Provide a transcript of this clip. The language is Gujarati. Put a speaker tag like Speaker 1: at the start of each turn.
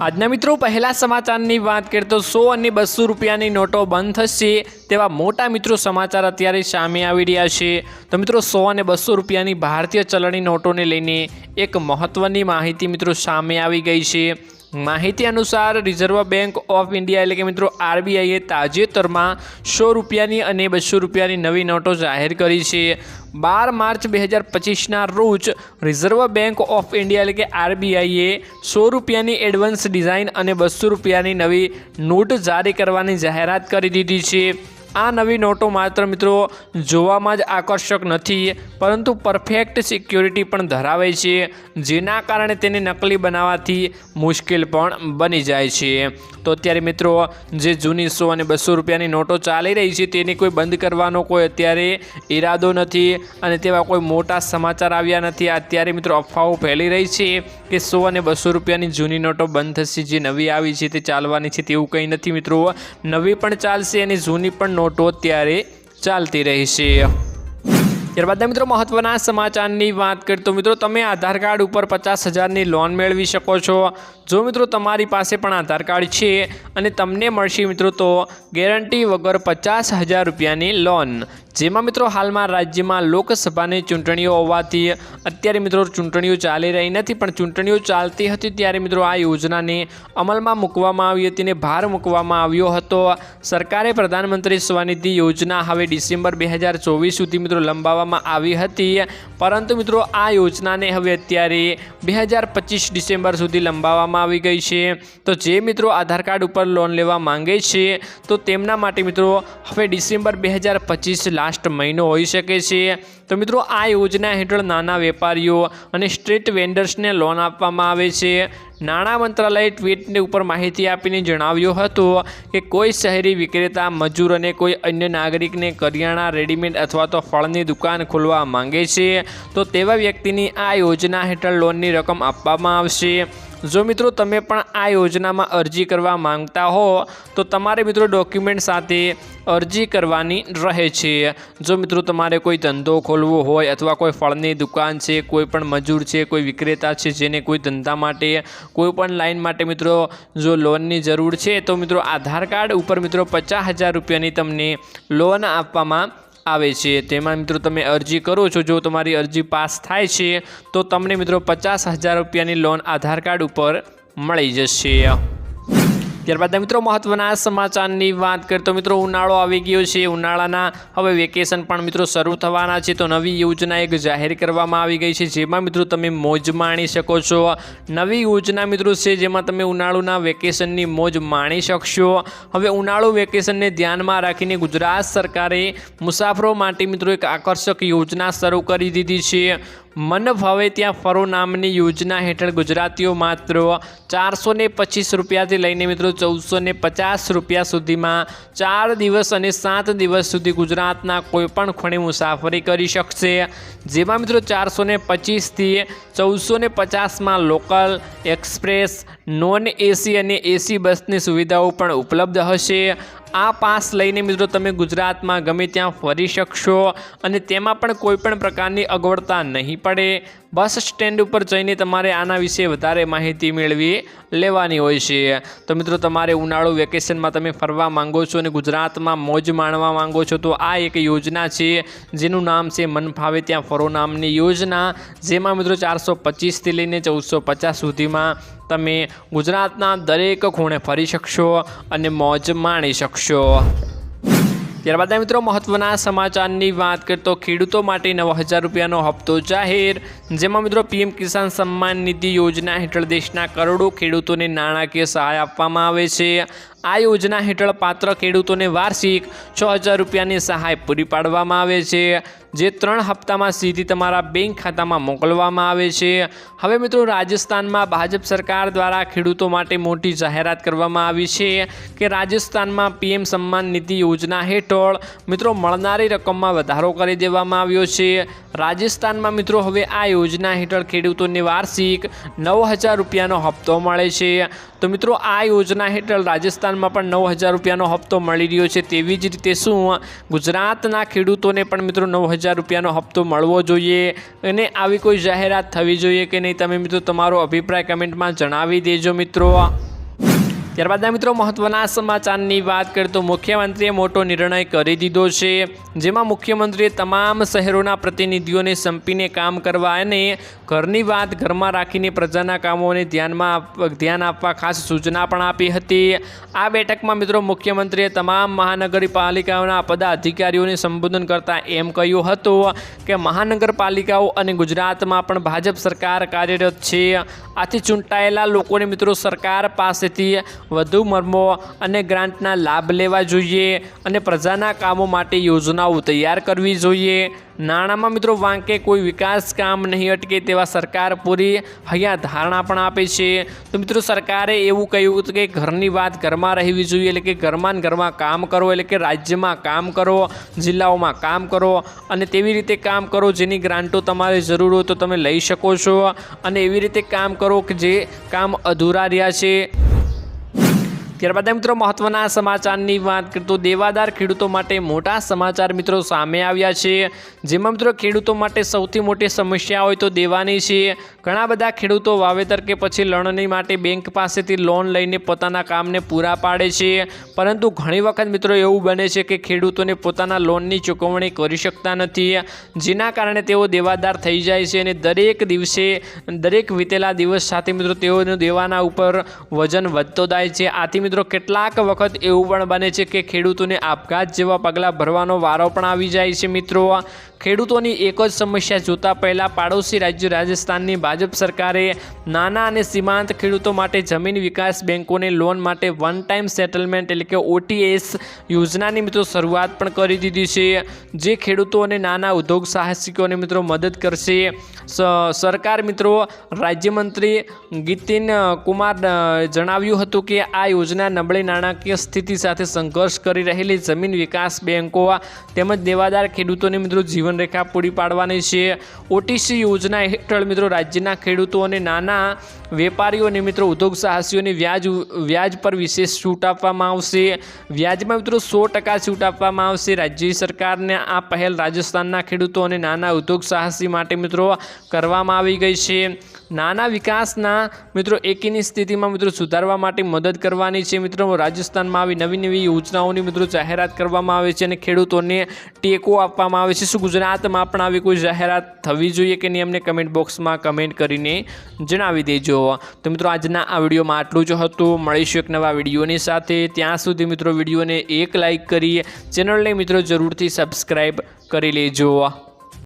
Speaker 1: આજના મિત્રો, પહેલા સમાચારની વાત કરીએ તો સો અને બસો રૂપિયાની નોટો બંધ થશે તેવા મોટા મિત્રો સમાચાર અત્યારે સામે આવી રહ્યા છે. તો મિત્રો, સો અને બસો રૂપિયાની ભારતીય ચલણી નોટોને લઈને એક મહત્ત્વની માહિતી મિત્રો સામે આવી ગઈ છે. માહિતી અનુસાર રિઝર્વ બેંક ઓફ ઇન્ડિયા એટલે કે મિત્રો આરબીઆઈએ તાજેતરમાં સો રૂપિયાની અને બસો રૂપિયાની નવી નોટો જાહેર કરી છે. બાર માર્ચ બે હજાર પચીસના રોજ રિઝર્વ બેંક ઓફ ઇન્ડિયા એટલે કે આરબીઆઈએ સો રૂપિયાની એડવાન્સ ડિઝાઇન અને બસો રૂપિયાની નવી નોટ જારી કરવાની જાહેરાત કરી દીધી છે. આ નવી નોટો માત્ર મિત્રો જોવામાં જ આકર્ષક નથી, પરંતુ પરફેક્ટ સિક્યોરિટી પણ ધરાવે છે, જેના કારણે તેને નકલી બનાવવાથી મુશ્કેલ પણ બની જાય છે. તો અત્યારે મિત્રો, જે જૂની સો અને બસો રૂપિયાની નોટો ચાલી રહી છે, તેની કોઈ બંધ કરવાનો કોઈ અત્યારે ઈરાદો નથી અને તેવા કોઈ મોટા સમાચાર આવ્યા નથી. અત્યારે મિત્રો અફવાઓ ફેલી રહી છે કે સો અને બસો રૂપિયાની જૂની નોટો બંધ થશે, જે નવી આવી છે તે ચાલવાની છે તેવું કંઈ નથી મિત્રો. નવી પણ ચાલશે અને જૂની પણ નોટો અત્યારે ચાલતી રહેશે ત્યારબાદ મિત્રો મહત્વના સમાચારની વાત કરીએ તો મિત્રો તમે આધાર કાર્ડ ઉપર પચાસ હજારની લોન મેળવી શકો છો. જો મિત્રો તમારી પાસે પણ આધાર કાર્ડ છે અને તમને મળશે મિત્રો તો ગેરંટી વગર પચાસ હજાર રૂપિયાની લોન. જેમાં મિત્રો હાલમાં રાજ્યમાં લોકસભાની ચૂંટણીઓ હોવાથી અત્યારે મિત્રો ચૂંટણીઓ ચાલી રહી નથી, પણ ચૂંટણીઓ ચાલતી હતી ત્યારે મિત્રો આ યોજનાને અમલમાં મૂકવામાં આવી હતી અને ભાર મૂકવામાં આવ્યો હતો. સરકારે પ્રધાનમંત્રી સ્વનિધિ યોજના હવે ડિસેમ્બર બે હજાર ચોવીસ સુધી મિત્રો લંબાવવામાં આવી હતી. પરંતુ મિત્રો આ યોજનાને હવે અત્યારે બે હજાર પચીસ ડિસેમ્બર સુધી લંબાવવામાં આવી ગઈ છે. તો જે મિત્રો આધાર કાર્ડ ઉપર લોન લેવા માંગે છે, તો તેમના માટે મિત્રો હવે ડિસેમ્બર બે હજાર પચીસ લાસ્ટ મહિનો હોઈ શકે છે. તો મિત્રો, આ યોજના હેઠળ નાના વેપારીઓ અને સ્ટ્રીટ વેન્ડર્સને લોન આપવામાં આવે છે. નાણાં મંત્રાલયે ટ્વીટને ઉપર માહિતી આપીને જણાવ્યું હતું કે કોઈ શહેરી વિક્રેતા, મજૂર અને કોઈ અન્ય નાગરિકને કરિયાણા, રેડીમેડ અથવા તો ફળની દુકાન ખોલવા માંગે છે. તો તેવા વ્યક્તિની આ યોજના હેઠળ લોનની રકમ આપવામાં આવશે. જો મિત્રો તમે પણ આ યોજનામાં અરજી કરવા માંગતા હો, તો તમારે મિત્રો ડોક્યુમેન્ટ સાથે અરજી કરવાની રહે છે. જો મિત્રો તમારે કોઈ ધંધો ખોલવો હોય અથવા કોઈ ફળની દુકાન છે, કોઈ પણ મજૂર છે, કોઈ વિક્રેતા છે જેને કોઈ ધંધા માટે, કોઈ પણ લાઈન માટે મિત્રો જો લોનની જરૂર છે, તો મિત્રો આધાર કાર્ડ ઉપર મિત્રો પચાસ હજાર રૂપિયાની તમને લોન આપવામાં આવે છે. તેમાં મિત્રો તમે અરજી કરો છો. જો તમારી અરજી પાસ થાય છે, તો તમને મિત્રો પચાસ હજાર રૂપિયાની લોન આધાર કાર્ડ ઉપર મળી જશે. ત્યારબાદ મિત્રો મહત્વના સમાચારની વાત કરીએ તો મિત્રો ઉનાળો આવી ગયો છે. ઉનાળાના હવે વેકેશન પણ મિત્રો શરૂ થવાના છે. તો નવી યોજના એક જાહેર કરવામાં આવી ગઈ છે. જેમાં મિત્રો તમે મોજ માણી શકો છો. નવી યોજના મિત્રો છે જેમાં તમે ઉનાળુના વેકેશનની મોજ માણી શકશો. હવે ઉનાળુ વેકેશનને ધ્યાનમાં રાખીને ગુજરાત સરકારે મુસાફરો માટે મિત્રો એક આકર્ષક યોજના શરૂ કરી દીધી છે. મન ભાવે ત્યાં ફરો નામની યોજના હેઠળ ગુજરાતીઓ માત્ર ચારસો ને પચીસ રૂપિયાથી લઈને મિત્રો ચૌદસો ને પચાસ રૂપિયા સુધીમાં ચાર દિવસ અને સાત દિવસ સુધી ગુજરાતના કોઈપણ ખૂણે મુસાફરી કરી શકશે. જેમાં મિત્રો ચારસો ને પચીસથી ચૌદસો ને પચાસમાં લોકલ, એક્સપ્રેસ, નોન એસી અને એસી બસની સુવિધાઓ પણ ઉપલબ્ધ હશે. આ પાસ લઈને મિત્રો તમે ગુજરાતમાં ગમે ત્યાં ફરી શકશો અને તેમાં પણ કોઈપણ પ્રકારની અગવડતા નહીં પડે. બસ સ્ટેન્ડ ઉપર જઈને તમારે આના વિશે વધારે માહિતી મેળવી લેવાની હોય છે. તો મિત્રો, તમારે ઉનાળુ વેકેશનમાં તમે ફરવા માંગો છો અને ગુજરાતમાં મોજ માણવા માંગો છો, તો આ એક યોજના છે. જેનું નામ છે મન ફાવે ત્યાં ફરો નામની યોજના. જેમાં મિત્રો, ચારસો પચીસથી લઈને ચૌદસો પચાસ સુધીમાં તમે ગુજરાતના દરેક ખૂણે ફરી શકશો અને મોજ માણી શકશો. ત્યારબાદ મિત્રો, મહત્વના સમાચારની વાત કરીએ તો ખેડૂતો માટે નવ હજાર રૂપિયાનો હપ્તો જાહેર. જેમાં મિત્રો, પીએમ કિસાન સન્માન નિધિ યોજના હેઠળ દેશના કરોડો ખેડૂતોને નાણાકીય સહાય આપવામાં આવે છે. આ યોજના હેઠળ પાત્ર ખેડૂતોને વાર્ષિક છ હજાર રૂપિયાની સહાય પૂરી પાડવામાં આવે છે. જે ત્રણ હપ્તામાં સીધી તમારા બેંક ખાતામાં મોકલવામાં આવે છે. હવે મિત્રો રાજસ્થાનમાં ભાજપ સરકાર દ્વારા ખેડૂતો માટે મોટી જાહેરાત કરવામાં આવી છે કે રાજસ્થાનમાં પીએમ સન્માન નિધિ યોજના હેઠળ મિત્રો મળનારી રકમમાં વધારો કરી દેવામાં આવ્યો છે. રાજસ્થાનમાં મિત્રો હવે આ યોજના હેઠળ ખેડૂતોને વાર્ષિક નવ હજાર રૂપિયાનો હપ્તો મળે છે. તો મિત્રો, આ યોજના હેઠળ રાજસ્થાનમાં પણ નવ હજાર રૂપિયાનો હપ્તો મળી રહ્યો છે. તેવી જ રીતે શું, ગુજરાતના ખેડૂતોને પણ મિત્રો નવ હજાર રૂપિયાનો હપ્તો મળવો જોઈએ અને આવી કોઈ જાહેરાત થવી જોઈએ કે નહીં? તમે મિત્રો, તમારો અભિપ્રાય કમેન્ટમાં જણાવી દેજો મિત્રો. ત્યારબાદના મિત્રો મહત્વના સમાચારની વાત કરીએ તો મુખ્યમંત્રીએ મોટો નિર્ણય કરી દીધો છે, જેમાં મુખ્યમંત્રીએ તમામ શહેરોના પ્રતિનિધિઓને સંપીને કામ કરવા અને ઘરની વાત ઘરમાં રાખીને પ્રજાના કામોને ધ્યાનમાં ધ્યાન આપવા ખાસ સૂચના પણ આપી હતી. આ બેઠકમાં મિત્રો મુખ્યમંત્રીએ તમામ મહાનગરપાલિકાઓના પદાધિકારીઓને સંબોધન કરતા એમ કહ્યું હતું કે મહાનગરપાલિકાઓ અને ગુજરાતમાં પણ ભાજપ સરકાર કાર્યરત છે. આથી ચૂંટાયેલા લોકોને મિત્રો સરકાર પાસેથી વધુ મર્મો અને ગ્રાન્ટના લાભ લેવા જોઈએ અને પ્રજાના કામો માટે યોજનાઓ તૈયાર કરવી જોઈએ. નાણાંમાં મિત્રો વાંકે કોઈ વિકાસ કામ નહીં અટકે તેવા સરકાર પૂરી હૈયા ધારણા પણ આપે છે. તો મિત્રો સરકારે એવું કહ્યું હતું કે ઘરની વાત ઘરમાં રહેવી જોઈએ એટલે કે ઘરમાં ઘરમાં કામ કરો એટલે કે રાજ્યમાં કામ કરો, જિલ્લાઓમાં કામ કરો અને તેવી રીતે કામ કરો જેની ગ્રાન્ટો તમારે જરૂર હોય તો તમે લઈ શકો છો અને એવી રીતે કામ કરો કે જે કામ અધૂરા રહ્યા છે. ત્યારબાદ મિત્રો મહત્વના સમાચારની વાત કરતો દેવાદાર ખેડૂતો માટે મોટા સમાચાર મિત્રો સામે આવ્યા છે. જેમાં મિત્રો ખેડૂતો માટે સૌથી મોટી સમસ્યા હોય તો દેવાની છે. ઘણા બધા ખેડૂતો વાવેતર કે પછી લણણી માટે બેંક પાસેથી લોન લઈને પોતાના કામને પૂરા પાડે છે. પરંતુ ઘણી વખત મિત્રો એવું બને છે કે ખેડૂતોને પોતાના લોનની ચૂકવણી કરી શકતા નથી. જેના કારણે તેઓ દેવાદાર થઈ જાય છે અને દરેક દિવસે, દરેક વીતેલા દિવસ સાથે મિત્રો તેઓનું દેવાના ઉપર વજન વધતો જાય છે. આથી મિત્રો, કેટલાક વખત એવું પણ બને છે કે ખેડૂતોને આપઘાત જેવા પગલાં ભરવાનો વારો પણ આવી જાય છે મિત્રો. ખેડૂતોની એક જ સમસ્યા જોતા પહેલાં પાડોશી રાજ્ય રાજસ્થાનની ભાજપ સરકારે નાના અને સીમાંત ખેડૂતો માટે જમીન વિકાસ બેંકોને લોન માટે વન ટાઈમ સેટલમેન્ટ એટલે કે ઓટીએસ યોજનાની મિત્રો શરૂઆત પણ કરી દીધી છે, જે ખેડૂતો અને નાના ઉદ્યોગ સાહસિકોને મિત્રો મદદ કરશે. સરકાર મિત્રો, રાજ્યમંત્રી ગીતિન કુમાર જણાવ્યું હતું કે આ યોજના નબળી નાણાકીય સ્થિતિ સાથે સંઘર્ષ કરી રહેલી જમીન વિકાસ બેંકો તેમજ દેવાદાર ખેડૂતોને મિત્રો જીવનરેખા પૂરી પાડવાની છે. ઓટીસી યોજના હેઠળ મિત્રો રાજ્યના ખેડૂતો અને નાના વેપારીઓને મિત્રો ઉદ્યોગ સાહસીઓને વ્યાજ વ્યાજ પર વિશેષ છૂટ આપવામાં આવશે. વ્યાજમાં મિત્રો સો ટકા છૂટ આપવામાં આવશે. રાજ્ય સરકારને આ પહેલ રાજસ્થાનના ખેડૂતો અને નાના ઉદ્યોગ સાહસી માટે મિત્રો કરવામાં આવી ગઈ છે. નાના વિકાસના મિત્રો એકીની સ્થિતિમાં મિત્રો સુધારવા માટે મદદ કરવાની છે મિત્રો. રાજસ્થાનમાં આવી નવી નવી યોજનાઓની મિત્રો જાહેરાત કરવામાં આવે છે અને ખેડૂતોને ટેકો આપવામાં આવે છે. શું ગુજરાતમાં પણ આવી કોઈ જાહેરાત થવી જોઈએ કે નહીં, અમને કમેન્ટ બોક્સમાં કમેન્ટ કરીને જણાવી દેજો. તો મિત્રો, આજના આ વિડીયોમાં આટલું જ હતું. મળીશું એક નવા વિડીયોની સાથે. ત્યાં સુધી મિત્રો વિડીયોને એક લાઈક કરી, ચેનલને મિત્રો જરૂરથી સબસ્ક્રાઈબ કરી લેજો.